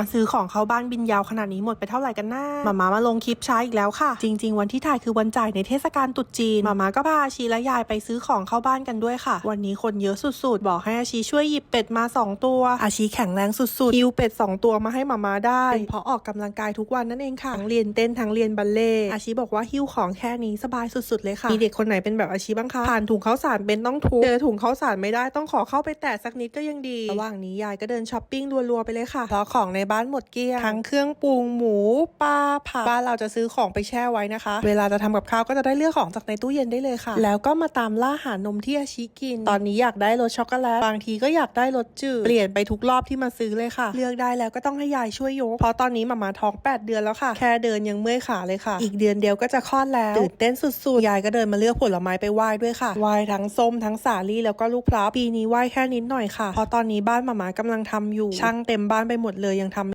มาซื้อของเข้าบ้านบินยาวขนาดนี้หมดไปเท่าไหร่กันน้ามามามาลงคลิปช้าอีกแล้วค่ะ จริง ๆ วันที่ถ่ายคือวันจ่ายในเทศกาลตรุษจีน มามาก็พาอาชีและยายไปซื้อของเข้าบ้านกันด้วยค่ะ วันนี้คนเยอะสุดๆ บอกให้อาชีช่วยหยิบเป็ดมา 2 ตัว อาชีแข็งแรงสุดๆฮิวเป็ด 2 ตัวมาให้มามาได้เป็นเพราะออกกำลังกายทุกวันนั่นเองค่ะทั้งเรียนเต้นทั้งเรียนบัลเล่อาชีบอกว่าฮิ้วของแค่นี้สบายสุดๆเลยค่ะมีเด็กคนไหนเป็นแบบอาชีบ้างคะผ่านถุงข้าวสารเป็นต้องทุบเจอถุงข้าวสารไม่ได้ต้องขอเข้าไปแตะสักนิดก็ยังดีระหว่างนี้ยายก็เดินช้อปปิ้งรัวๆไปเลยค่ะเพราะของในบ้านหมดเกลี้ยงทั้งเครื่องปรุงหมูปลาผักบ้านเราจะซื้อของไปแช่ไว้นะคะ เวลาจะทำกับข้าวก็จะได้เลือกของจากในตู้เย็นได้เลยค่ะ แล้วก็มาตามล่าหานมที่อาชิกิน ตอนนี้อยากได้รสช็อกโกแลตบางทีก็อยากได้รสจืดเปลี่ยนไปทุกรอบที่มาซื้อเลยค่ะ เลือกได้แล้วก็ต้องให้ยายช่วยยกเพราะตอนนี้มามาท้อง 8 เดือนแล้วค่ะ แค่เดินยังเมื่อยขาเลยค่ะ อีกเดือนเดียวก็จะคลอดแล้วตื่นเต้นสุดๆยายก็เดินมาเลือกผลไม้ไปไหว้ด้วยค่ะไหว้ทั้งส้มทั้งสาลี่แล้วก็ลูกพร้าวปีนี้ไหว้แค่นิดหน่อยค่ะเพราะตอนนี้บ้านมามากำลังทำอยู่ช่างเต็มบ้านไปหมดเลยยัง